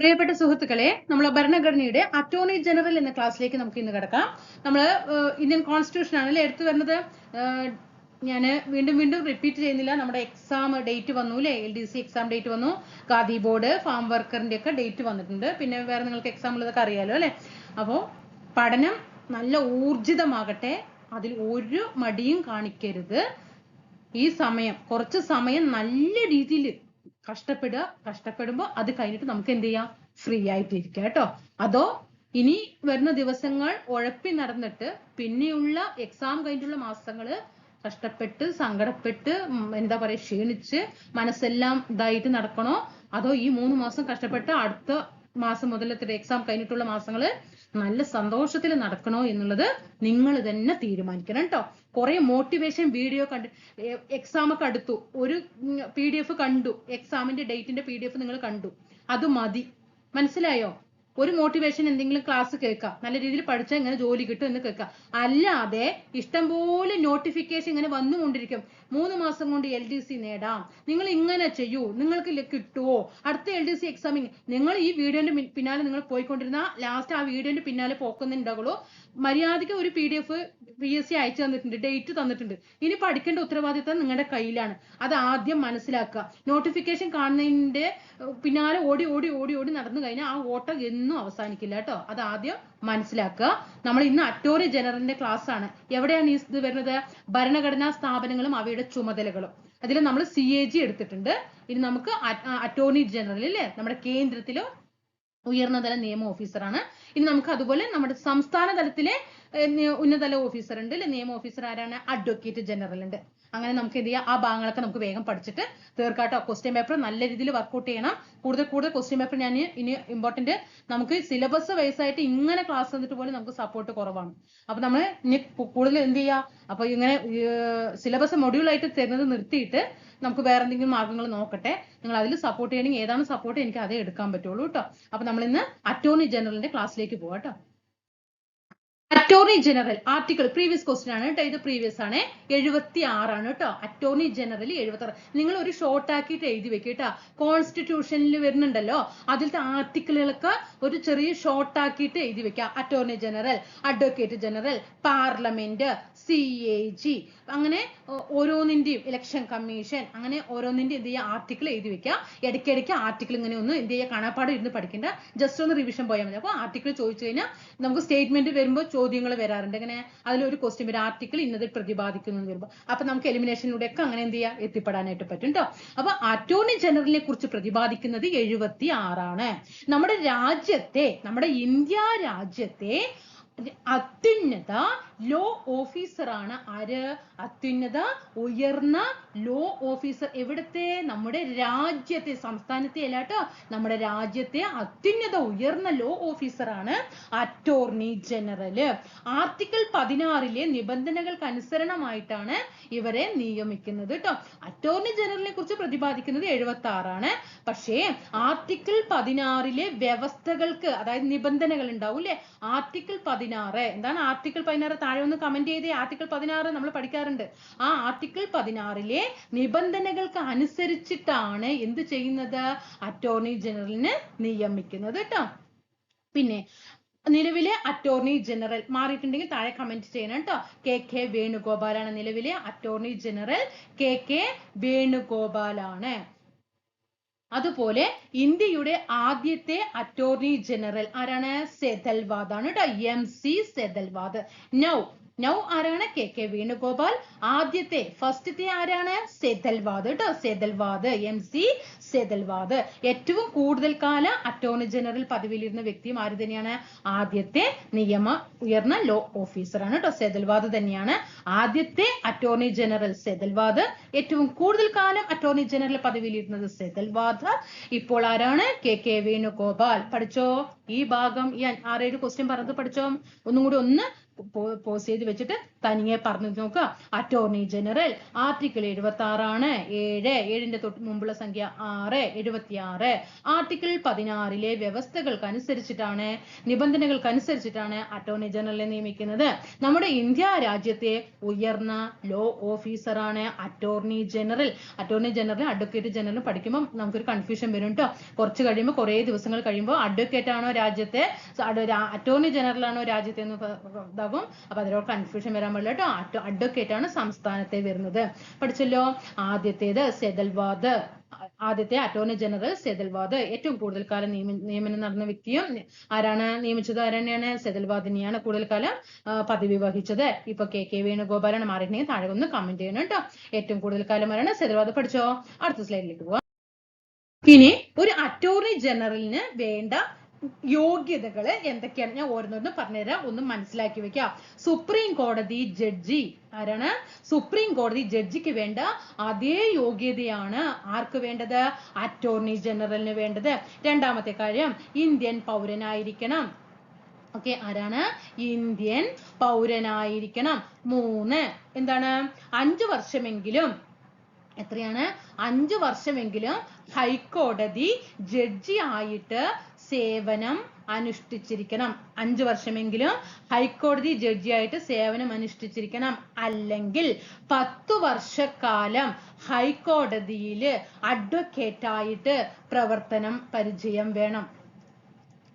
പ്രിയപ്പെട്ട സുഹൃത്തുക്കളെ നമ്മൾ ഭരണഘടനയുടെ അറ്റോർണി ജനറൽ എന്ന ക്ലാസ്സിലേക്ക് നമുക്ക് ഇന്ന് കിടക്കാം. നമ്മൾ ഇന്ത്യൻ കോൺസ്റ്റിറ്റ്യൂഷൻ ആണല്ലേ എടുത്തു വരുന്നത്? ഞാൻ വീണ്ടും വീണ്ടും റിപ്പീറ്റ് ചെയ്യുന്നില്ല. നമ്മുടെ എക്സാം ഡേറ്റ് വന്നു അല്ലേ? L D C exam date വന്നു. ഖാദി ബോർഡ് ഫാം വർക്കറിന്റെ ഒക്കെ ഡേറ്റ് വന്നിട്ടുണ്ട്. പിന്നെ വേറെ നിങ്ങൾക്ക് എക്സാം ഉള്ളതൊക്കെ അറിയാലോ അല്ലേ? അപ്പോൾ പഠനം നല്ല ഊർജിതമാകട്ടെ അതിൽ ഒരു മടിയും കാണിക്കരുത്. ഈ സമയം കുറച്ച് സമയം നല്ല രീതിയിൽ കഷ്ടപ്പെടുക കഷ്ടപ്പെടുമ്പോൾ അത് കഴിഞ്ഞിട്ട് നമുക്ക് എന്ത് ചെയ്യാം? ഫ്രീ ആയിട്ടിരിക്കുക കേട്ടോ. അതോ ഇനി വരുന്ന ദിവസങ്ങൾ ഉഴപ്പി നടന്നിട്ട് പിന്നെയുള്ള എക്സാം കഴിഞ്ഞിട്ടുള്ള മാസങ്ങൾ കഷ്ടപ്പെട്ട് സങ്കടപ്പെട്ട് എന്താ പറയാ ക്ഷീണിച്ച് മനസ്സെല്ലാം ഇതായിട്ട് നടക്കണോ? അതോ ഈ മൂന്ന് മാസം കഷ്ടപ്പെട്ട് അടുത്ത മാസം മുതലത്തെ എക്സാം കഴിഞ്ഞിട്ടുള്ള മാസങ്ങൾ നല്ല സന്തോഷത്തിൽ നടക്കണോ എന്നുള്ളത് നിങ്ങൾ തന്നെ തീരുമാനിക്കണം കേട്ടോ കുറെ മോട്ടിവേഷൻ വീഡിയോ കണ്ടു എക്സാം ഒക്കെ അടുത്തു. ഒരു പി ഡി എഫ് കണ്ടു. എക്സാമിന്റെ ഡേറ്റിന്റെ പി ഡി എഫ് നിങ്ങൾ കണ്ടു. അത് മതി. മനസ്സിലായോ? ഒരു മോട്ടിവേഷൻ എന്തെങ്കിലും ക്ലാസ് കേൾക്കാം. നല്ല രീതിയിൽ പഠിച്ചാൽ ഇങ്ങനെ ജോലി കിട്ടും എന്ന് കേൾക്കാം. അല്ലാതെ ഇഷ്ടംപോലെ നോട്ടിഫിക്കേഷൻ ഇങ്ങനെ വന്നുകൊണ്ടിരിക്കും. മൂന്ന് മാസം കൊണ്ട് എൽ ഡി സി നേടാം. നിങ്ങൾ ഇങ്ങനെ ചെയ്യൂ. നിങ്ങൾക്ക് കിട്ടുമോ അടുത്ത എൽ ഡി സി നിങ്ങൾ ഈ വീഡിയോന്റെ പിന്നാലെ നിങ്ങൾ പോയിക്കൊണ്ടിരുന്ന ലാസ്റ്റ് ആ വീഡിയോന്റെ പിന്നാലെ പോക്കുന്നുണ്ടാകുള്ളൂ മര്യാദയ്ക്ക് ഒരു P D F P S C അയച്ചു തന്നിട്ടുണ്ട് ഡേറ്റ് തന്നിട്ടുണ്ട്. ഇനി പഠിക്കേണ്ട ഉത്തരവാദിത്തം നിങ്ങളുടെ കയ്യിലാണ്. അത് ആദ്യം മനസ്സിലാക്കുക. നോട്ടിഫിക്കേഷൻ കാണുന്നതിന്റെ പിന്നാലെ ഓടി ഓടി ഓടി ഓടി നടന്നു കഴിഞ്ഞാൽ ആ ഓട്ടം എന്നും അവസാനിക്കില്ല കേട്ടോ. അത് ആദ്യം മനസ്സിലാക്കുക. നമ്മൾ ഇന്ന് അറ്റോറി ജനറലിന്റെ ക്ലാസ് ആണ് എവിടെയാണ് ഈ ഇത് വരുന്നത്? ഭരണഘടനാ സ്ഥാപനങ്ങളും അവയുടെ ചുമതലകളും. അതിൽ നമ്മൾ സി എ ജി എടുത്തിട്ടുണ്ട്. ഇനി നമുക്ക് അറ്റോർണി ജനറൽ അല്ലേ നമ്മുടെ കേന്ദ്രത്തിലോ ഉയർന്നതല നിയമ ഓഫീസറാണ്. ഇനി നമുക്ക് അതുപോലെ നമ്മുടെ സംസ്ഥാന തലത്തിലെ ഉന്നതല ഓഫീസർ ഉണ്ട് അല്ലെ നിയമ ഓഫീസർ ആരാണ്? അഡ്വക്കേറ്റ് ജനറൽ ഉണ്ട്. അങ്ങനെ നമുക്ക് എന്ത് ചെയ്യാം? ആ ഭാഗങ്ങളൊക്കെ നമുക്ക് വേഗം പഠിച്ചിട്ട് തീർക്കാട്ടോ. ക്വസ്റ്റ്യൻ പേപ്പർ നല്ല രീതിയിൽ വർക്കൗട്ട് ചെയ്യണം. കൂടുതൽ കൂടുതൽ ക്വസ്റ്റ്യൻ പേപ്പർ ഞാൻ ഇനി ഇമ്പോർട്ടന്റ് നമുക്ക് സിലബസ് വൈസ് ആയിട്ട് ഇങ്ങനെ ക്ലാസ് തന്നിട്ട് പോലും നമുക്ക് സപ്പോർട്ട് കുറവാണ്. അപ്പൊ നമ്മൾ ഇനി കൂടുതൽ എന്ത് ചെയ്യാം? അപ്പൊ ഇങ്ങനെ സിലബസ് മൊഡ്യൂളായിട്ട് തരുന്നത് നിർത്തിയിട്ട് നമുക്ക് വേറെ എന്തെങ്കിലും മാർഗങ്ങൾ നോക്കട്ടെ. നിങ്ങൾ അതിൽ സപ്പോർട്ട് ചെയ്യണമെങ്കിൽ ഏതാണ് സപ്പോർട്ട് എനിക്ക് അതേ എടുക്കാൻ പറ്റുള്ളൂ കേട്ടോ അപ്പൊ നമ്മൾ ഇന്ന് അറ്റോർണി ജനറലിന്റെ ക്ലാസ്സിലേക്ക് പോവാം attorney general article previous question ആണ് കേട്ടോ ഇത് പ്രീവിയസ് ആണ്. എഴുപത്തി ആറാണ് കേട്ടോ അറ്റോർണി ജനറൽ എഴുപത്തി ആറ് നിങ്ങൾ ഒരു ഷോർട്ട് ആക്കിയിട്ട് എഴുതി വെക്കുക കേട്ടോ കോൺസ്റ്റിറ്റ്യൂഷനിൽ വരുന്നുണ്ടല്ലോ. അതിലത്തെ ആർട്ടിക്കിളുകളൊക്കെ ഒരു ചെറിയ ഷോർട്ട് ആക്കിയിട്ട് എഴുതി വെക്കുക attorney general advocate general parliament C A G അങ്ങനെ ഓരോന്നിന്റെയും ഇലക്ഷൻ കമ്മീഷൻ അങ്ങനെ ഓരോന്നിന്റെ എന്ത് ചെയ്യുക ആർട്ടിക്കിൾ എഴുതി വെക്കുക. ഇടയ്ക്കിടയ്ക്ക് ആർട്ടിക്കിൾ ഇങ്ങനെ ഒന്ന് എന്ത് ചെയ്യുക കാണാപ്പാട് ഇരുന്ന് പഠിക്കേണ്ട. ജസ്റ്റ് ഒന്ന് റിവിഷൻ പോയാൽ മതി. അപ്പോൾ ആർട്ടിക്കിൾ ചോദിച്ചു കഴിഞ്ഞാൽ നമുക്ക് സ്റ്റേറ്റ്മെന്റ് വരുമ്പോൾ ചോദ്യങ്ങൾ വരാറുണ്ട്. ഇങ്ങനെ അതിലൊരു ക്വസ്റ്റ്യൻ വരും. ആർട്ടിക്കിൾ ഇന്നത് പ്രതിപാദിക്കുന്നു വരുമ്പോൾ അപ്പൊ നമുക്ക് എലിമിനേഷനിലൂടെ ഒക്കെ അങ്ങനെ എന്ത് ചെയ്യുക എത്തിപ്പെടാനായിട്ട് പറ്റും കേട്ടോ അപ്പൊ അറ്റോർണി ജനറലിനെ കുറിച്ച് പ്രതിപാദിക്കുന്നത് എഴുപത്തി ആറാണ് നമ്മുടെ രാജ്യത്തെ നമ്മുടെ ഇന്ത്യ രാജ്യത്തെ അത്യുന്നത ലോ ഓഫീസറാണ് ആര്? അത്യുന്നത ഉയർന്ന ലോ ഓഫീസർ എവിടത്തെ? നമ്മുടെ രാജ്യത്തെ സംസ്ഥാനത്തെ അല്ല കേട്ടോ നമ്മുടെ രാജ്യത്തെ അത്യുന്നത ഉയർന്ന ലോ ഓഫീസറാണ് അറ്റോർണി ജനറൽ ആർട്ടിക്കിൾ പതിനാറിലെ നിബന്ധനകൾക്ക് അനുസരണമായിട്ടാണ് ഇവരെ നിയമിക്കുന്നത് കേട്ടോ അറ്റോർണി ജനറലിനെ കുറിച്ച് പ്രതിപാദിക്കുന്നത് എഴുപത്തി ആറാണ് പക്ഷേ ആർട്ടിക്കിൾ പതിനാറിലെ വ്യവസ്ഥകൾക്ക് അതായത് നിബന്ധനകൾ ഉണ്ടാവും അല്ലെ ആർട്ടിക്കിൾ പതിനാറ് എന്താണ് ആർട്ടിക്കിൾ പതിനാറ്? താഴെ ഒന്ന് കമന്റ് ചെയ്തേ. ആർട്ടിക്കിൾ പതിനാറ് നമ്മൾ പഠിക്കാറുണ്ട്. ആ ആർട്ടിക്കിൾ പതിനാറിലെ നിബന്ധനകൾക്ക് അനുസരിച്ചിട്ടാണ് എന്ത് ചെയ്യുന്നത്? അറ്റോർണി ജനറലിന് നിയമിക്കുന്നത് കേട്ടോ. പിന്നെ നിലവിലെ അറ്റോർണി ജനറൽ മാറിയിട്ടുണ്ടെങ്കിൽ താഴെ കമന്റ് ചെയ്യണം കേട്ടോ. കെ കെ വേണുഗോപാലാണ് നിലവിലെ അറ്റോർണി ജനറൽ കെ കെ വേണുഗോപാലാണ്. അതുപോലെ ഇന്ത്യയുടെ ആദ്യത്തെ അറ്റോർണി ജനറൽ ആരാണ്? സെതൽവാദ് ആണ് കേട്ടോ. M C Setalvad. Now now ആരാണ്? K K Venugopal. ആദ്യത്തെ ഫസ്റ്റത്തെ ആരാണ്? സെതൽവാദ് കേട്ടോ സെതൽവാദ് എം സി സെതൽവാദ്. ഏറ്റവും കൂടുതൽ കാല അറ്റോർണി ജനറൽ പദവിയിലിരുന്ന വ്യക്തിയും ആര് തന്നെയാണ്? ആദ്യത്തെ നിയമ ഉയർന്ന ലോ ഓഫീസറാണ് കേട്ടോ സെതൽവാദ് തന്നെയാണ്. ആദ്യത്തെ അറ്റോർണി ജനറൽ സെതൽവാദ്. ഏറ്റവും കൂടുതൽ കാലം അറ്റോർണി ജനറൽ പദവിയിലിരുന്നത് സെതൽവാദ്. ഇപ്പോൾ ആരാണ്? K K Venugopal. പഠിച്ചോ? ഈ ഭാഗം ഈ ആറേഴ് ക്വസ്റ്റ്യൻ പറഞ്ഞത് പഠിച്ചോ? ഒന്നും കൂടി ഒന്ന് പോസ്റ്റ് ചെയ്ത് വെച്ചിട്ട് തനിയെ പറഞ്ഞു നോക്കുക. അറ്റോർണി ജനറൽ ആർട്ടിക്കിൾ എഴുപത്തി ആറാണ് ഏഴ് ഏഴിന്റെ തൊട്ട് മുമ്പുള്ള സംഖ്യ ആറ് എഴുപത്തി ആറ് ആർട്ടിക്കിൾ പതിനാറിലെ വ്യവസ്ഥകൾക്ക് അനുസരിച്ചിട്ടാണ് നിബന്ധനകൾക്ക് അനുസരിച്ചിട്ടാണ് അറ്റോർണി ജനറലിനെ നിയമിക്കുന്നത്. നമ്മുടെ ഇന്ത്യ രാജ്യത്തെ ഉയർന്ന ലോ ഓഫീസറാണ് attorney general attorney general advocate general പഠിക്കുമ്പോൾ നമുക്കൊരു കൺഫ്യൂഷൻ വരും കേട്ടോ കുറച്ച് കഴിയുമ്പോൾ കുറേ ദിവസങ്ങൾ കഴിയുമ്പോൾ അഡ്വക്കേറ്റ് ആണോ രാജ്യത്തെ? അറ്റോർണി ജനറൽ ആണോ രാജ്യത്തെ എന്ന് ഇതാകും അപ്പൊ അതിലോ കൺഫ്യൂഷൻ വരാൻ പാടില്ല കേട്ടോ. അഡ്വക്കേറ്റ് ആണ് സംസ്ഥാനത്തെ വരുന്നത്. പഠിച്ചല്ലോ? ആദ്യത്തേത് സെതൽവാദ്. ആദ്യത്തെ അറ്റോർണി ജനറൽ സെതൽവാദ്. ഏറ്റവും കൂടുതൽ കാലം നിയമ നിയമനം നടന്ന വ്യക്തിയും ആരാണ്? നിയമിച്ചത് ആരാണ് സെതൽവാദിനെയാണ് കൂടുതൽ കാലം പദവി വഹിച്ചത്. ഇപ്പൊ കെ. കെ. വേണുഗോപാലാണ്. മാറിയിട്ടുണ്ടെങ്കിൽ താഴെ ഒന്ന് കമന്റ് ചെയ്യണം കേട്ടോ. ഏറ്റവും കൂടുതൽ കാലം ആരാണ്? സെതൽവാദ് പഠിച്ചോ? അടുത്ത സ്ലൈഡിലേക്ക് പോവാം. ഇനി ഒരു അറ്റോർണി ജനറലിന് വേണ്ട യോഗ്യതകൾ എന്തൊക്കെയാണ്? ഞാൻ ഓരോന്നോരോന്ന് പറഞ്ഞുതരാം. ഒന്ന് മനസ്സിലാക്കി വെക്കാം. സുപ്രീം കോടതി ജഡ്ജി ആരാണ്? സുപ്രീം കോടതി ജഡ്ജിക്ക് വേണ്ട അതേ യോഗ്യതയാണ് ആർക്ക് വേണ്ടത്? അറ്റോർണി ജനറലിന് വേണ്ടത്. രണ്ടാമത്തെ കാര്യം ഇന്ത്യൻ പൗരനായിരിക്കണം. ഓക്കെ ആരാണ്? ഇന്ത്യൻ പൗരനായിരിക്കണം. മൂന്ന് എന്താണ്? അഞ്ചു വർഷമെങ്കിലും എത്രയാണ്? അഞ്ചു വർഷമെങ്കിലും ഹൈക്കോടതി ജഡ്ജി ആയിട്ട് സേവനം അനുഷ്ഠിച്ചിരിക്കണം. അഞ്ചു വർഷമെങ്കിലും ഹൈക്കോടതി ജഡ്ജി ആയിട്ട് സേവനം അനുഷ്ഠിച്ചിരിക്കണം. അല്ലെങ്കിൽ പത്തു വർഷക്കാലം ഹൈക്കോടതിയിൽ അഡ്വക്കേറ്റ് ആയിട്ട് പ്രവർത്തനം പരിചയം വേണം.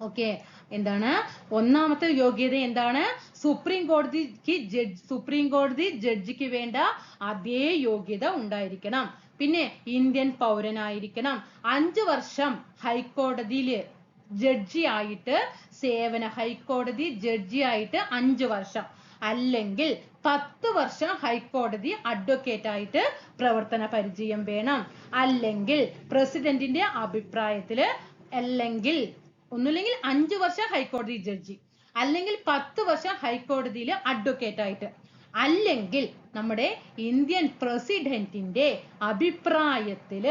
ഓക്കെ എന്താണ്? ഒന്നാമത്തെ യോഗ്യത എന്താണ്? സുപ്രീം കോടതിക്ക് ജഡ്ജ് സുപ്രീം കോടതി ജഡ്ജിക്ക് വേണ്ട അതേ യോഗ്യത ഉണ്ടായിരിക്കണം. പിന്നെ ഇന്ത്യൻ പൗരനായിരിക്കണം. അഞ്ചു വർഷം ഹൈക്കോടതിയിൽ ജഡ്ജി ആയിട്ട് സേവന ഹൈക്കോടതി ജഡ്ജി ആയിട്ട് അഞ്ചു വർഷം. അല്ലെങ്കിൽ പത്ത് വർഷം ഹൈക്കോടതി അഡ്വക്കേറ്റ് ആയിട്ട് പ്രവർത്തന പരിചയം വേണം. അല്ലെങ്കിൽ പ്രസിഡന്റിന്റെ അഭിപ്രായത്തിൽ അല്ലെങ്കിൽ ഒന്നുമില്ലെങ്കിൽ അഞ്ച് വർഷം ഹൈക്കോടതി ജഡ്ജി. അല്ലെങ്കിൽ പത്ത് വർഷം ഹൈക്കോടതിയിൽ അഡ്വക്കേറ്റ് ആയിട്ട്. അല്ലെങ്കിൽ നമ്മുടെ ഇന്ത്യൻ പ്രസിഡന്റിന്റെ അഭിപ്രായത്തിൽ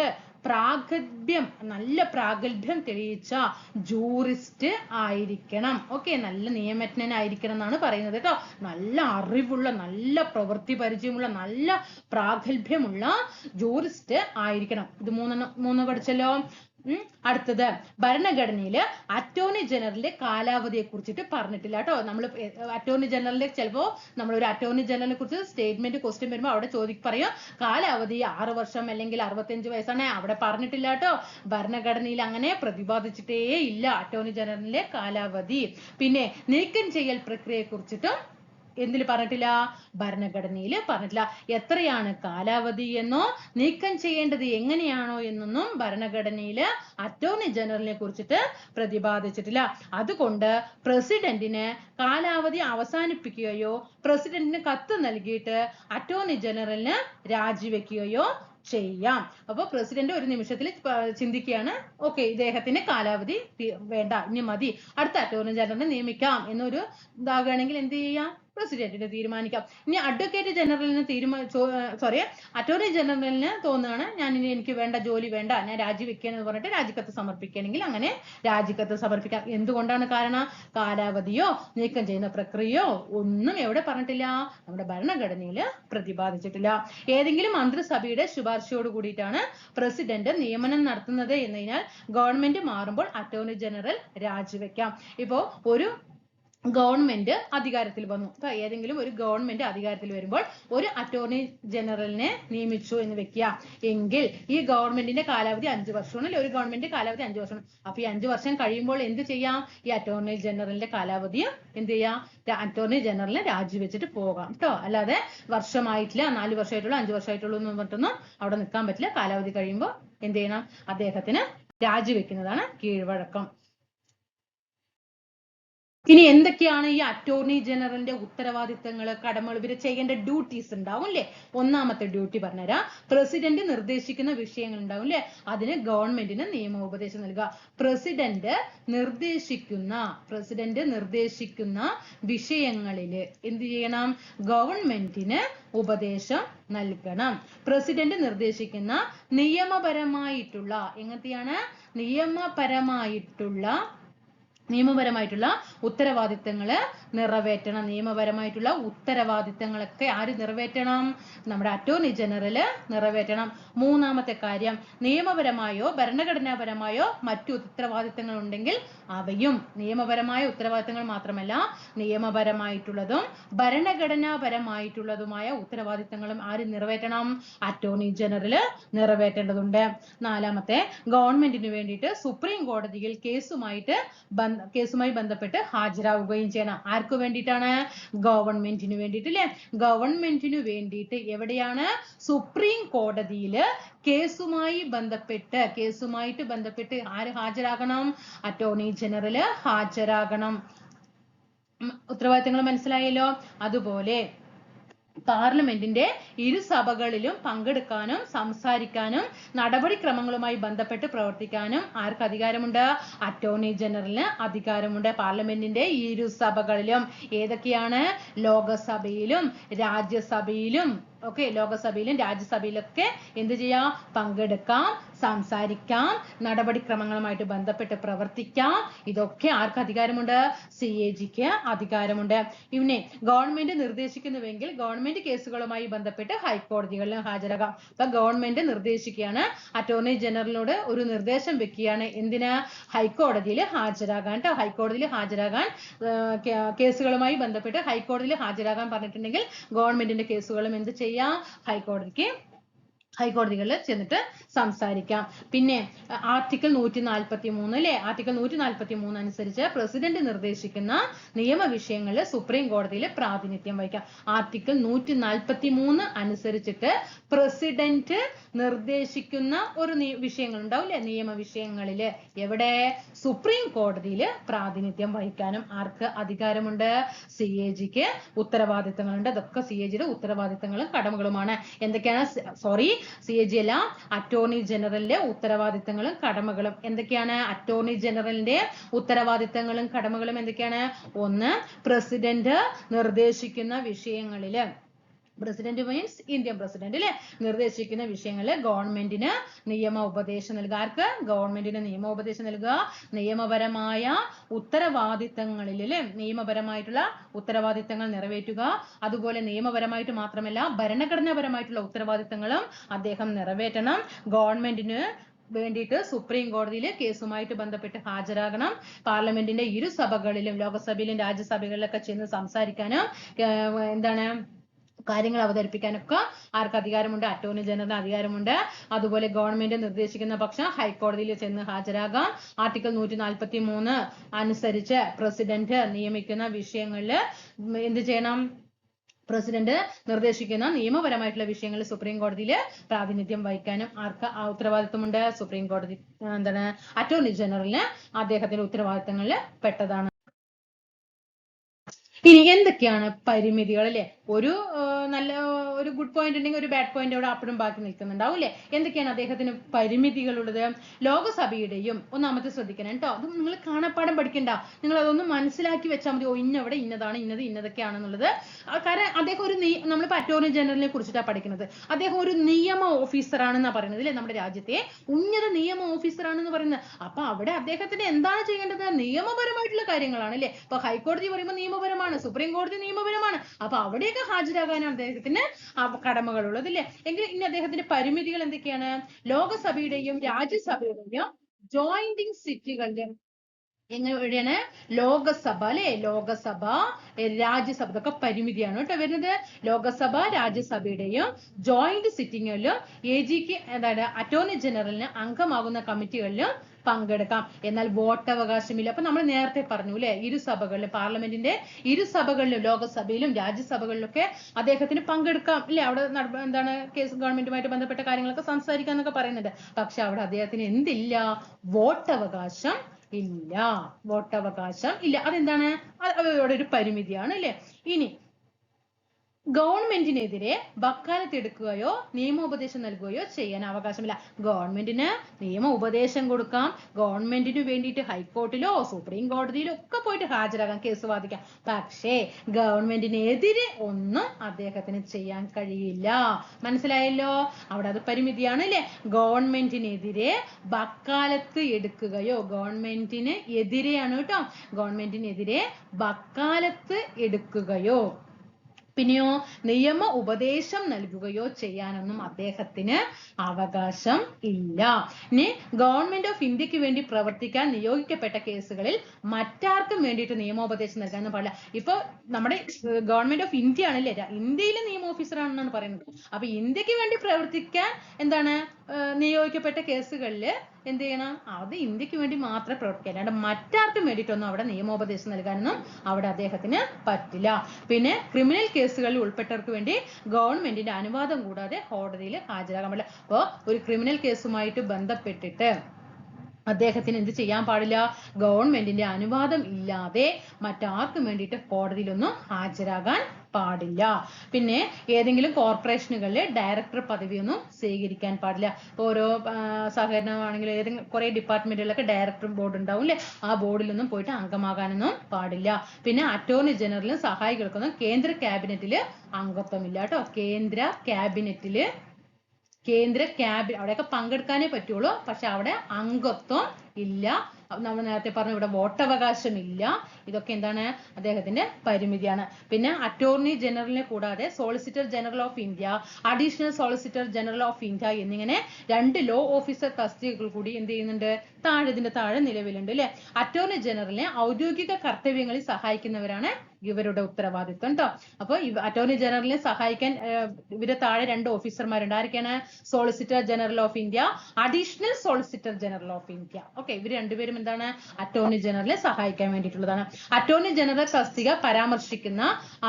പ്രാഗൽഭ്യം നല്ല പ്രാഗൽഭ്യം തെളിയിച്ച ജൂറിസ്റ്റ് ആയിരിക്കണം. ഓക്കെ നല്ല നിയമജ്ഞനായിരിക്കണം എന്നാണ് പറയുന്നത് കേട്ടോ. നല്ല അറിവുള്ള നല്ല പ്രവൃത്തി പരിചയമുള്ള നല്ല പ്രാഗൽഭ്യമുള്ള ജൂറിസ്റ്റ് ആയിരിക്കണം. ഇത് മൂന്നെണ്ണം മൂന്ന് പഠിച്ചല്ലോ. അടുത്തത് ഭരണഘടനയിൽ അറ്റോർണി ജനറലിന്റെ കാലാവധിയെ കുറിച്ചിട്ട് പറഞ്ഞിട്ടില്ല കേട്ടോ. നമ്മൾ അറ്റോർണി ജനറലിന്റെ ചിലപ്പോ നമ്മൾ ഒരു അറ്റോർണി ജനറലിനെ കുറിച്ച് സ്റ്റേറ്റ്മെന്റ് ക്വസ്റ്റ്യൻ വരുമ്പോൾ അവിടെ ചോദി പറയും. കാലാവധി ആറ് വർഷം അല്ലെങ്കിൽ അറുപത്തഞ്ച് വയസ്സാണ്. അവിടെ പറഞ്ഞിട്ടില്ല കേട്ടോ. ഭരണഘടനയിൽ അങ്ങനെ പ്രതിപാദിച്ചിട്ടേ ഇല്ല അറ്റോർണി ജനറലിന്റെ കാലാവധി. പിന്നെ നീക്കം ചെയ്യൽ പ്രക്രിയയെ കുറിച്ചിട്ടും എന്തിൽ പറഞ്ഞിട്ടില്ല? ഭരണഘടനയിൽ പറഞ്ഞിട്ടില്ല. എത്രയാണ് കാലാവധി എന്നോ നീക്കം ചെയ്യേണ്ടത് എങ്ങനെയാണോ എന്നൊന്നും ഭരണഘടനയിൽ അറ്റോർണി ജനറലിനെ കുറിച്ചിട്ട് പ്രതിപാദിച്ചിട്ടില്ല. അതുകൊണ്ട് പ്രസിഡന്റിന് കാലാവധി അവസാനിപ്പിക്കുകയോ പ്രസിഡന്റിന് കത്ത് നൽകിയിട്ട് അറ്റോർണി ജനറലിന് രാജിവെക്കുകയോ ചെയ്യാം. അപ്പൊ പ്രസിഡന്റ് ഒരു നിമിഷത്തിൽ ചിന്തിക്കുകയാണ് ഓക്കെ ഇദ്ദേഹത്തിന് കാലാവധി വേണ്ട ഇനി മതി. അടുത്ത അറ്റോർണി ജനറലിനെ നിയമിക്കാം എന്നൊരു ഇതാകുകയാണെങ്കിൽ എന്ത് ചെയ്യാം? പ്രസിഡന്റിന് തീരുമാനിക്കാം. ഇനി അഡ്വക്കേറ്റ് ജനറലിന് തീരുമാ സോറി അറ്റോർണി ജനറലിന് തോന്നുകയാണ് ഞാൻ ഇനി എനിക്ക് വേണ്ട ജോലി വേണ്ട ഞാൻ രാജിവെക്കുകയെന്ന് പറഞ്ഞിട്ട് രാജിക്കത്ത് സമർപ്പിക്കണമെങ്കിൽ അങ്ങനെ രാജിക്കത്ത് സമർപ്പിക്കാം. എന്തുകൊണ്ടാണ് കാരണം? കാലാവധിയോ നീക്കം ചെയ്യുന്ന പ്രക്രിയയോ ഒന്നും എവിടെ പറഞ്ഞിട്ടില്ല. നമ്മുടെ ഭരണഘടനയിൽ പ്രതിപാദിച്ചിട്ടില്ല. ഏതെങ്കിലും മന്ത്രിസഭയുടെ ശുപാർശയോട് കൂടിയിട്ടാണ് പ്രസിഡന്റ് നിയമനം നടത്തുന്നത് എന്നതിനാൽ ഗവൺമെന്റ് മാറുമ്പോൾ അറ്റോർണി ജനറൽ രാജിവെക്കാം. ഇപ്പോ ഒരു ഗവൺമെന്റ് അധികാരത്തിൽ വന്നു. ഇപ്പൊ ഏതെങ്കിലും ഒരു ഗവൺമെന്റ് അധികാരത്തിൽ വരുമ്പോൾ ഒരു അറ്റോർണി ജനറലിനെ നിയമിച്ചു എന്ന് വെക്കുക. എങ്കിൽ ഈ ഗവൺമെന്റിന്റെ കാലാവധി അഞ്ചു വർഷമാണ് ഒരു ഗവൺമെന്റ് കാലാവധി അഞ്ചു വർഷമാണ് അപ്പൊ ഈ അഞ്ചു വർഷം കഴിയുമ്പോൾ എന്ത് ചെയ്യാം? ഈ അറ്റോർണി ജനറലിന്റെ കാലാവധി എന്ത് ചെയ്യാം? അറ്റോർണി ജനറലിനെ രാജിവെച്ചിട്ട് പോകാം കേട്ടോ അല്ലാതെ വർഷമായിട്ടില്ല നാല് വർഷമായിട്ടുള്ളൂ അഞ്ചു വർഷമായിട്ടുള്ളൂ എന്ന് പറഞ്ഞിട്ടൊന്നും അവിടെ നിൽക്കാൻ പറ്റില്ല. കാലാവധി കഴിയുമ്പോൾ എന്ത് ചെയ്യണം? അദ്ദേഹത്തിന് രാജിവെക്കുന്നതാണ് കീഴ്വഴക്കം. ഇനി എന്തൊക്കെയാണ് ഈ അറ്റോർണി ജനറലിന്റെ ഉത്തരവാദിത്തങ്ങൾ കടമകൾ ഇവർ ചെയ്യേണ്ട ഡ്യൂട്ടീസ് ഉണ്ടാവും അല്ലേ? ഒന്നാമത്തെ ഡ്യൂട്ടി പറഞ്ഞുതരാം. പ്രസിഡന്റ് നിർദ്ദേശിക്കുന്ന വിഷയങ്ങൾ ഉണ്ടാവും അല്ലേ? അതിന് ഗവൺമെന്റിന് നിയമോപദേശം നൽകുക. പ്രസിഡന്റ് നിർദ്ദേശിക്കുന്ന പ്രസിഡന്റ് നിർദ്ദേശിക്കുന്ന വിഷയങ്ങളിൽ എന്ത് ചെയ്യണം? ഗവൺമെന്റിന് ഉപദേശം നൽകണം. പ്രസിഡന്റ് നിർദ്ദേശിക്കുന്ന നിയമപരമായിട്ടുള്ള എങ്ങനത്തെയാണ്? നിയമപരമായിട്ടുള്ള നിയമപരമായിട്ടുള്ള ഉത്തരവാദിത്തങ്ങൾ നിറവേറ്റണം. നിയമപരമായിട്ടുള്ള ഉത്തരവാദിത്തങ്ങളൊക്കെ ആര് നിറവേറ്റണം? നമ്മുടെ അറ്റോർണി ജനറൽ നിറവേറ്റണം. മൂന്നാമത്തെ കാര്യം നിയമപരമായോ ഭരണഘടനാപരമായോ മറ്റു ഉത്തരവാദിത്തങ്ങൾ ഉണ്ടെങ്കിൽ അവയും നിയമപരമായ ഉത്തരവാദിത്തങ്ങൾ മാത്രമല്ല നിയമപരമായിട്ടുള്ളതും ഭരണഘടനാപരമായിട്ടുള്ളതുമായ ഉത്തരവാദിത്തങ്ങളും ആര് നിറവേറ്റണം? അറ്റോർണി ജനറൽ നിറവേറ്റേണ്ടതുണ്ട്. നാലാമത്തെ ഗവൺമെന്റിന് വേണ്ടിയിട്ട് സുപ്രീം കോടതിയിൽ കേസുമായിട്ട് കേസുമായി ബന്ധപ്പെട്ട് ഹാജരാവുകയും ചെയ്യണം. ആർക്ക് വേണ്ടിയിട്ടാണ്? ഗവൺമെന്റിന് വേണ്ടിയിട്ട് അല്ലെ ഗവൺമെന്റിന് വേണ്ടിയിട്ട് എവിടെയാണ്? സുപ്രീം കോടതിയിൽ കേസുമായി ബന്ധപ്പെട്ട് കേസുമായിട്ട് ബന്ധപ്പെട്ട് ആര് ഹാജരാകണം? അറ്റോർണി ജനറൽ ഹാജരാകണം. ഉത്തരവാദിത്തങ്ങൾ മനസ്സിലായല്ലോ? അതുപോലെ പാർലമെന്റിന്റെ ഇരുസഭകളിലും പങ്കെടുക്കാനും സംസാരിക്കാനും നടപടിക്രമങ്ങളുമായി ബന്ധപ്പെട്ട് പ്രവർത്തിക്കാനും ആർക്ക് അധികാരമുണ്ട്? അറ്റോർണി ജനറലിന് അധികാരമുണ്ട്. പാർലമെന്റിന്റെ ഇരുസഭകളിലും ഏതൊക്കെയാണ്? ലോകസഭയിലും രാജ്യസഭയിലും. ഓക്കെ ലോകസഭയിലും രാജ്യസഭയിലൊക്കെ എന്ത് ചെയ്യാം? പങ്കെടുക്കാം. സംസാരിക്കാം നടപടിക്രമങ്ങളുമായിട്ട് ബന്ധപ്പെട്ട് പ്രവർത്തിക്കാം. ഇതൊക്കെ ആർക്ക് അധികാരമുണ്ട്? സി എ ജിക്ക് അധികാരമുണ്ട്. ഇവനെ ഗവൺമെന്റ് നിർദ്ദേശിക്കുന്നുവെങ്കിൽ ഗവൺമെന്റ് കേസുകളുമായി ബന്ധപ്പെട്ട് ഹൈക്കോടതികളിൽ ഹാജരാകാം. അപ്പൊ ഗവൺമെന്റ് നിർദ്ദേശിക്കുകയാണ്. അറ്റോർണി ജനറലിനോട് ഒരു നിർദ്ദേശം വെക്കുകയാണ്. എന്തിന്? ഹൈക്കോടതിയിൽ ഹാജരാകാൻ കേട്ടോ ഹൈക്കോടതിയിൽ ഹാജരാകാൻ കേസുകളുമായി ബന്ധപ്പെട്ട് ഹൈക്കോടതിയിൽ ഹാജരാകാൻ പറഞ്ഞിട്ടുണ്ടെങ്കിൽ ഗവൺമെന്റിന്റെ കേസുകളും എന്ത് ചെയ്യാം? ഹൈക്കോടതിക്ക് ഹൈക്കോടതികളിൽ ചെന്നിട്ട് സംസാരിക്കാം. പിന്നെ ആർട്ടിക്കിൾ നൂറ്റി നാൽപ്പത്തി മൂന്ന് അല്ലെ ആർട്ടിക്കിൾ നൂറ്റി നാൽപ്പത്തി മൂന്ന് അനുസരിച്ച് പ്രസിഡന്റ് നിർദ്ദേശിക്കുന്ന നിയമവിഷയങ്ങളിൽ സുപ്രീം കോടതിയിൽ പ്രാതിനിധ്യം വഹിക്കാം. ആർട്ടിക്കിൾ നൂറ്റി നാൽപ്പത്തി മൂന്ന് അനുസരിച്ചിട്ട് പ്രസിഡന്റ് നിർദ്ദേശിക്കുന്ന ഒരു വിഷയങ്ങൾ ഉണ്ടാവും അല്ലെ നിയമവിഷയങ്ങളിൽ എവിടെ? സുപ്രീം കോടതിയിൽ പ്രാതിനിധ്യം വഹിക്കാനും ആർക്ക് അധികാരമുണ്ട്? സി എ ജിക്ക് ഉത്തരവാദിത്തങ്ങളുണ്ട്. അതൊക്കെ സി എ ജിയുടെ ഉത്തരവാദിത്തങ്ങളും കടമകളുമാണ്. എന്തൊക്കെയാണ്? സോറി സി എ ജി അല്ല അറ്റോർണി ജനറലിന്റെ ഉത്തരവാദിത്തങ്ങളും കടമകളും. എന്തൊക്കെയാണ് അറ്റോർണി ജനറലിന്റെ ഉത്തരവാദിത്തങ്ങളും കടമകളും എന്തൊക്കെയാണ്? ഒന്ന് പ്രസിഡന്റ് നിർദ്ദേശിക്കുന്ന വിഷയങ്ങളിൽ. പ്രസിഡന്റ് മീൻസ് ഇന്ത്യൻ പ്രസിഡന്റ് അല്ലെ നിർദ്ദേശിക്കുന്ന വിഷയങ്ങളിൽ ഗവൺമെന്റിന് നിയമ ഉപദേശം നൽകുക. ആർക്ക്? ഗവൺമെന്റിന് നിയമ ഉപദേശം നൽകുക. നിയമപരമായ ഉത്തരവാദിത്തങ്ങളിൽ അല്ലെ നിയമപരമായിട്ടുള്ള ഉത്തരവാദിത്തങ്ങൾ നിറവേറ്റുക. അതുപോലെ നിയമപരമായിട്ട് മാത്രമല്ല ഭരണഘടനാപരമായിട്ടുള്ള ഉത്തരവാദിത്തങ്ങളും അദ്ദേഹം നിറവേറ്റണം. ഗവൺമെന്റിന് വേണ്ടിയിട്ട് സുപ്രീം കോടതിയിൽ കേസുമായിട്ട് ബന്ധപ്പെട്ട് ഹാജരാകണം. പാർലമെന്റിന്റെ ഇരു സഭകളിലും ലോകസഭയിലും രാജ്യസഭകളിലൊക്കെ ചെന്ന് സംസാരിക്കാനും എന്താണ് കാര്യങ്ങൾ അവതരിപ്പിക്കാനൊക്കെ ആർക്ക് അധികാരമുണ്ട്? അറ്റോർണി ജനറലിന് അധികാരമുണ്ട്. അതുപോലെ ഗവൺമെന്റ് നിർദ്ദേശിക്കുന്ന പക്ഷം ഹൈക്കോടതിയിൽ ചെന്ന് ഹാജരാകാം. ആർട്ടിക്കിൾ നൂറ്റി നാൽപ്പത്തി മൂന്ന് അനുസരിച്ച് പ്രസിഡന്റ് നിയമിക്കുന്ന വിഷയങ്ങളിൽ എന്ത് ചെയ്യണം? പ്രസിഡന്റ് നിർദ്ദേശിക്കുന്ന നിയമപരമായിട്ടുള്ള വിഷയങ്ങളിൽ സുപ്രീം കോടതിയിൽ പ്രാതിനിധ്യം വഹിക്കാനും ആർക്ക് ഉത്തരവാദിത്വമുണ്ട്? സുപ്രീം കോടതി എന്താണ്? അറ്റോർണി ജനറലിന് അദ്ദേഹത്തിന്റെ ഉത്തരവാദിത്തങ്ങളിൽ പെട്ടതാണ്. ഇനി എന്തൊക്കെയാണ് പരിമിതികൾ അല്ലെ? ഒരു നല്ല ഒരു ഗുഡ് പോയിന്റ് ഉണ്ടെങ്കിൽ ഒരു ബാഡ് പോയിന്റ് അവിടെ അപ്പോഴും ബാക്കി നിൽക്കുന്നുണ്ടാവും അല്ലെ? എന്തൊക്കെയാണ് അദ്ദേഹത്തിന് പരിമിതികളുള്ളത് ലോകസഭയുടെയും ഒന്നാമത്തെ ശ്രദ്ധിക്കണം കേട്ടോ. അത് നിങ്ങൾ കാണാപ്പാടം പഠിക്കണ്ട. നിങ്ങൾ അതൊന്ന് മനസ്സിലാക്കി വെച്ചാൽ മതി. ഓ ഇന്നവിടെ ഇന്നതാണ് ഇന്നത് ഇന്നതൊക്കെയാണെന്നുള്ളത്. കാരണം അദ്ദേഹം ഒരു നമ്മൾ അറ്റോർണി ജനറലിനെ കുറിച്ചിട്ടാണ് പഠിക്കുന്നത്. അദ്ദേഹം ഒരു നിയമ ഓഫീസർ ആണെന്നാ പറയുന്നത് അല്ലെ നമ്മുടെ രാജ്യത്തെ? ഉന്നത നിയമ ഓഫീസറാണെന്ന് പറയുന്നത്. അപ്പൊ അവിടെ അദ്ദേഹത്തിന് എന്താണ് ചെയ്യേണ്ടത്? നിയമപരമായിട്ടുള്ള കാര്യങ്ങളാണ് അല്ലെ? ഇപ്പൊ ഹൈക്കോടതി പറയുമ്പോൾ നിയമപരമാണ്. സുപ്രീം കോടതി നിയമപരമാണ്. അപ്പൊ അവിടെയൊക്കെ ഹാജരാകാനാണ് അദ്ദേഹത്തിന് കടമകളുള്ളത് അല്ലേ എങ്കിൽ ഇനി അദ്ദേഹത്തിന്റെ പരിമിതികൾ എന്തൊക്കെയാണ്? ലോകസഭയുടെയും രാജ്യസഭയുടെയും ജോയിന്റിങ് സിറ്റികളുടെ എങ്ങനെയാണ് ലോകസഭ അല്ലെ? ലോകസഭ രാജ്യസഭ ഇതൊക്കെ പരിമിതിയാണ് കേട്ടോ വരുന്നത്. ലോകസഭ രാജ്യസഭയുടെയും ജോയിന്റ് സിറ്റിങ്ങുകളിലും എ ജിക്ക് എന്താണ് അറ്റോർണി ജനറലിന് അംഗമാകുന്ന കമ്മിറ്റികളിലും പങ്കെടുക്കാം. എന്നാൽ വോട്ട് അവകാശമില്ല അപ്പൊ നമ്മൾ നേരത്തെ പറഞ്ഞു അല്ലെ ഇരു സഭകളിലും പാർലമെന്റിന്റെ ഇരു സഭകളിലും ലോകസഭയിലും രാജ്യസഭകളിലും ഒക്കെ അദ്ദേഹത്തിന് പങ്കെടുക്കാം അല്ലെ അവിടെ എന്താണ് കേസ് ഗവൺമെന്റുമായിട്ട് ബന്ധപ്പെട്ട കാര്യങ്ങളൊക്കെ സംസാരിക്കാം എന്നൊക്കെ പറയുന്നുണ്ട്. പക്ഷെ അവിടെ അദ്ദേഹത്തിന് എന്തില്ല? വോട്ടവകാശം ഇല്ല. വോട്ടവകാശം ഇല്ല. അതെന്താണ്? അത് അവിടെ ഒരു പരിമിതിയാണ് അല്ലെ ഇനി ഗവൺമെന്റിനെതിരെ വക്കാലത്ത് എടുക്കുകയോ നിയമോപദേശം നൽകുകയോ ചെയ്യാൻ അവകാശമില്ല. ഗവൺമെന്റിന് നിയമ ഉപദേശം കൊടുക്കാം. ഗവൺമെന്റിന് വേണ്ടിയിട്ട് ഹൈക്കോർട്ടിലോ സുപ്രീം കോടതിയിലോ ഒക്കെ പോയിട്ട് ഹാജരാകാം കേസ് വാദിക്കാം. പക്ഷേ ഗവൺമെന്റിനെതിരെ ഒന്നും അദ്ദേഹത്തിന് ചെയ്യാൻ കഴിയില്ല. മനസ്സിലായല്ലോ? അവിടെ അത് പരിമിതിയാണ് അല്ലെ? ഗവൺമെന്റിനെതിരെ വക്കാലത്ത് എടുക്കുകയോ ഗവൺമെന്റിന് എതിരെയാണ് കേട്ടോ. ഗവൺമെന്റിനെതിരെ വക്കാലത്ത് എടുക്കുകയോ പിന്നെയോ നിയമ ഉപദേശം നൽകുകയോ ചെയ്യാനൊന്നും അദ്ദേഹത്തിന് അവകാശം ഇല്ല. ഇനി ഗവൺമെന്റ് ഓഫ് ഇന്ത്യയ്ക്ക് വേണ്ടി പ്രവർത്തിക്കാൻ നിയോഗിക്കപ്പെട്ട കേസുകളിൽ മറ്റാർക്കും വേണ്ടിയിട്ട് നിയമോപദേശം നൽകാനൊന്നും പാടില്ല. ഇപ്പൊ നമ്മുടെ ഗവൺമെന്റ് ഓഫ് ഇന്ത്യ ആണല്ലേ? ഇന്ത്യയിലെ നിയമ ഓഫീസർ ആണെന്നാണ് പറയുന്നത്. അപ്പൊ ഇന്ത്യയ്ക്ക് വേണ്ടി പ്രവർത്തിക്കാൻ എന്താണ് നിയോഗിക്കപ്പെട്ട കേസുകളിൽ എന്ത് ചെയ്യണം? അത് ഇന്ത്യയ്ക്ക് വേണ്ടി മാത്രമേ പ്രവർത്തിക്കാൻ. അല്ലാണ്ട് മറ്റാർക്കും വേണ്ടിയിട്ടൊന്നും അവിടെ നിയമോപദേശം നൽകാനൊന്നും അവിടെ അദ്ദേഹത്തിന് പറ്റില്ല. പിന്നെ ക്രിമിനൽ കേസുകളിൽ ഉൾപ്പെട്ടവർക്ക് വേണ്ടി ഗവൺമെന്റിന്റെ അനുവാദം കൂടാതെ കോടതിയിൽ ഹാജരാകാൻ പാടില്ല അപ്പോൾ ഒരു ക്രിമിനൽ കേസുമായിട്ട് ബന്ധപ്പെട്ടിട്ട് അദ്ദേഹത്തിന് എന്ത് ചെയ്യാൻ പാടില്ല? ഗവൺമെന്റിന്റെ അനുവാദം ഇല്ലാതെ മറ്റാർക്കും വേണ്ടിയിട്ട് കോടതിയിലൊന്നും ഹാജരാകാൻ പാടില്ല. പിന്നെ ഏതെങ്കിലും കോർപ്പറേഷനുകളിൽ ഡയറക്ടർ പദവിയൊന്നും സ്വീകരിക്കാൻ പാടില്ല. ഓരോ സഹകരണമാണെങ്കിൽ ഏതെങ്കിലും കുറെ ഡിപ്പാർട്ട്മെന്റുകളിലൊക്കെ ഡയറക്ടർ ബോർഡ് ഉണ്ടാവും അല്ലെ ആ ബോർഡിലൊന്നും പോയിട്ട് അംഗമാകാനൊന്നും പാടില്ല. പിന്നെ അറ്റോർണി ജനറലും സഹായികൾക്കൊന്നും കേന്ദ്ര ക്യാബിനറ്റിൽ അംഗത്വമില്ല കേട്ടോ. കേന്ദ്ര ക്യാബിനറ്റിൽ കേന്ദ്ര ക്യാബിൻ അവിടെയൊക്കെ പങ്കെടുക്കാനേ പറ്റുള്ളൂ. പക്ഷെ അവിടെ അംഗത്വം ഇല്ല. നമ്മൾ നേരത്തെ പറഞ്ഞു ഇവിടെ വോട്ടവകാശം ഇല്ല ഇതൊക്കെ എന്താണ്? അദ്ദേഹത്തിന്റെ പരിമിതിയാണ്. പിന്നെ അറ്റോർണി ജനറലിനെ കൂടാതെ solicitor general of India additional solicitor general of India എന്നിങ്ങനെ രണ്ട് ലോ ഓഫീസർ തസ്തികകൾ കൂടി എന്ത് ചെയ്യുന്നുണ്ട്? താഴെ ഇതിന്റെ താഴെ നിലവിലുണ്ട് അല്ലെ? അറ്റോർണി ജനറലിനെ ഔദ്യോഗിക കർത്തവ്യങ്ങളിൽ സഹായിക്കുന്നവരാണ് ഇവരുടെ ഉത്തരവാദിത്വം കേട്ടോ അപ്പൊ അറ്റോർണി ജനറലിനെ സഹായിക്കാൻ ഇവരെ താഴെ രണ്ട് ഓഫീസർമാരുണ്ട് ആരൊക്കെയാണ്? Solicitor general of India additional solicitor general of India okay ഇവർ രണ്ടുപേരും എന്താണ്? അറ്റോർണി ജനറലിനെ സഹായിക്കാൻ വേണ്ടിയിട്ടുള്ളതാണ്. അറ്റോർണി ജനറൽ തസ്തിക പരാമർശിക്കുന്ന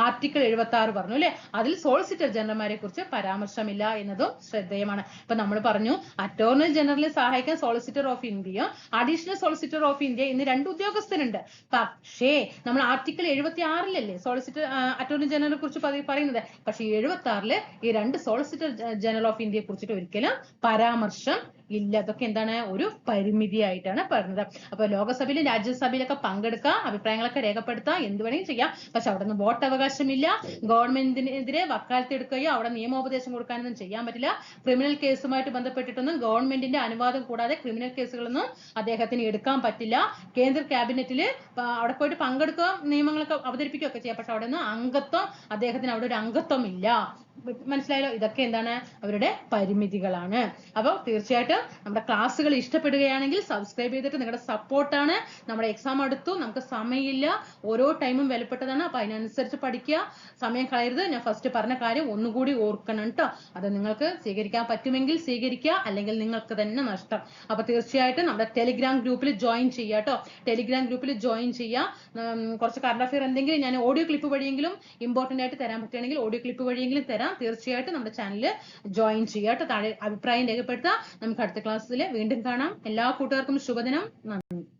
ആർട്ടിക്കിൾ എഴുപത്തി ആറ് പറഞ്ഞു അല്ലെ? അതിൽ സോളിസിറ്റർ ജനറൽമാരെ കുറിച്ച് പരാമർശമില്ല എന്നതും ശ്രദ്ധേയമാണ്. ഇപ്പൊ നമ്മൾ പറഞ്ഞു അറ്റോർണി ജനറലിനെ സഹായിക്കാൻ solicitor of India additional solicitor of India എന്ന് രണ്ട് ഉദ്യോഗസ്ഥരുണ്ട്. പക്ഷേ നമ്മൾ ആർട്ടിക്കിൾ എഴുപത്തി ആറിലല്ലേ? സോളിസിറ്റർ അറ്റോർണി ജനറലിനെ കുറിച്ച് പറയുന്നത്. പക്ഷെ എഴുപത്തി ആറിൽ ഈ രണ്ട് സോളിസിറ്റർ ജനറൽ ഓഫ് ഇന്ത്യയെ കുറിച്ചിട്ട് ഒരിക്കലും പരാമർശം ഇല്ല. അതൊക്കെ എന്താണ്? ഒരു പരിമിതിയായിട്ടാണ് പറഞ്ഞത്. അപ്പൊ ലോകസഭയിലും രാജ്യസഭയിലൊക്കെ പങ്കെടുക്കാം അഭിപ്രായങ്ങളൊക്കെ രേഖപ്പെടുത്താം എന്ത് വേണമെങ്കിലും ചെയ്യാം. പക്ഷെ അവിടെ നിന്ന് വോട്ട് അവകാശമില്ല. ഗവൺമെന്റിനെതിരെ വക്കാലത്ത് എടുക്കുകയോ അവിടെ നിയമോപദേശം കൊടുക്കാനൊന്നും ചെയ്യാൻ പറ്റില്ല. ക്രിമിനൽ കേസുമായിട്ട് ബന്ധപ്പെട്ടിട്ടൊന്നും ഗവൺമെന്റിന്റെ അനുവാദം കൂടാതെ ക്രിമിനൽ കേസുകളൊന്നും അദ്ദേഹത്തിന് എടുക്കാൻ പറ്റില്ല. കേന്ദ്ര ക്യാബിനറ്റിൽ അവിടെ പോയിട്ട് പങ്കെടുക്കുക നിയമങ്ങളൊക്കെ അവതരിപ്പിക്കുകയൊക്കെ ചെയ്യാം. പക്ഷെ അവിടെ നിന്ന് അംഗത്വം അദ്ദേഹത്തിന് അവിടെ ഒരു അംഗത്വം ഇല്ല. മനസ്സിലായല്ലോ? ഇതൊക്കെ എന്താണ്? അവരുടെ പരിമിതികളാണ്. അപ്പോൾ തീർച്ചയായിട്ടും നമ്മുടെ ക്ലാസ്സുകൾ ഇഷ്ടപ്പെടുകയാണെങ്കിൽ സബ്സ്ക്രൈബ് ചെയ്തിട്ട് നിങ്ങളുടെ സപ്പോർട്ടാണ് നമ്മുടെ എക്സാം അടുത്തു. നമുക്ക് സമയമില്ല. ഓരോ ടൈമും വിലപ്പെട്ടതാണ്. അപ്പൊ അതിനനുസരിച്ച് പഠിക്കുക. സമയം കളയരുത്. ഞാൻ ഫസ്റ്റ് പറഞ്ഞ കാര്യം ഒന്നുകൂടി ഓർക്കണം കേട്ടോ അത് നിങ്ങൾക്ക് സ്വീകരിക്കാൻ പറ്റുമെങ്കിൽ സ്വീകരിക്കുക. അല്ലെങ്കിൽ നിങ്ങൾക്ക് തന്നെ നഷ്ടം. അപ്പൊ തീർച്ചയായിട്ടും നമ്മുടെ ടെലിഗ്രാം ഗ്രൂപ്പിൽ ജോയിൻ ചെയ്യുക കേട്ടോ ടെലിഗ്രാം ഗ്രൂപ്പിൽ ജോയിൻ ചെയ്യുക. കുറച്ച് കറണ്ട് അഫെയർ എന്തെങ്കിലും ഞാൻ ഓഡിയോ ക്ലിപ്പ് വഴിയെങ്കിലും ഇമ്പോർട്ടന്റ് ആയിട്ട് തരാൻ പറ്റുകയാണെങ്കിൽ ഓഡിയോ ക്ലിപ്പ് വഴിയെങ്കിലും തരാം. തീർച്ചയായിട്ടും നമ്മുടെ ചാനൽ ജോയിൻ ചെയ്യുക കേട്ടോ. താഴെ അഭിപ്രായം രേഖപ്പെടുത്തുക. നമുക്ക് അടുത്ത ക്ലാസ്സിൽ വീണ്ടും കാണാം. എല്ലാ കൂട്ടുകാർക്കും ശുഭദിനം. നന്ദി.